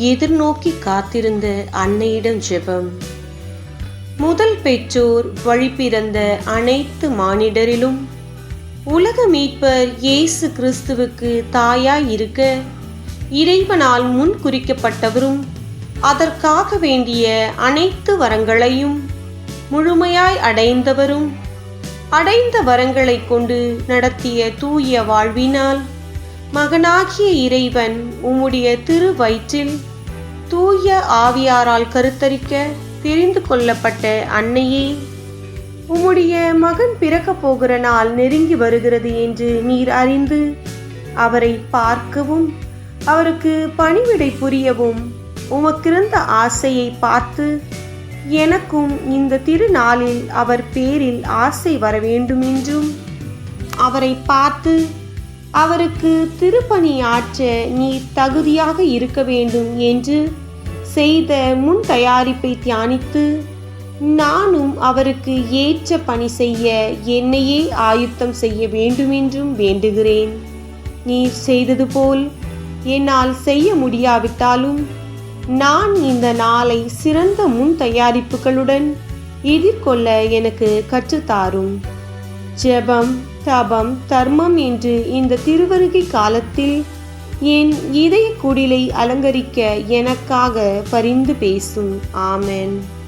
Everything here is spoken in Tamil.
எதிர்நோக்கி காத்திருந்த அன்னையிடம் ஜெபம். முதல் பெற்றோர் வழிபிறந்த அனைத்து மானிடரிலும் உலக மீட்பர் இயேசு கிறிஸ்துவுக்கு தாயாய் இருக்க இறைவனால் முன் குறிக்கப்பட்டவரும் அதற்காக வேண்டிய அனைத்து வரங்களையும் முழுமையாய் அடைந்தவரும் அடைந்த வரங்களை கொண்டு நடத்திய தூய வாழ்வினால் மகனாகிய இறைவன் உம்முடைய திரு வயிற்றில் தூய ஆவியாரால் கருத்தரிக்க தெரிந்து கொள்ளப்பட்ட அன்னையே உம்முடைய மகன் பிறக்கப் போகிற நாள் நெருங்கி வருகிறது என்று நீர் அறிந்து அவரை பார்க்கவும் அவருக்கு பணிவிடை புரியவும் உமக்கிருந்த ஆசையை பார்த்து எனக்கும் இந்த திருநாளில் அவர் பேரில் ஆசை வர வேண்டுமென்றும் அவரை பார்த்து அவருக்கு திருப்பணி ஆற்ற நீர் தகுதியாக இருக்க வேண்டும் என்று செய்த முன் தயாரிப்பை தியானித்து நானும் அவருக்கு ஏற்ற பணி செய்ய என்னையே ஆயுத்தம் செய்ய வேண்டுமென்றும் வேண்டுகிறேன். நீ செய்தது போல் என்னால் செய்ய முடியாவிட்டாலும் நான் இந்த நாளை சிறந்த முன் தயாரிப்புகளுடன் எதிர்கொள்ள எனக்கு கற்றுத்தாரும். ஜெபம் தபம் தர்மம் என்று இந்த திருவருகை காலத்தில் என் இதய குடிலை அலங்கரிக்க எனக்காக பரிந்து பேசும். ஆமென்.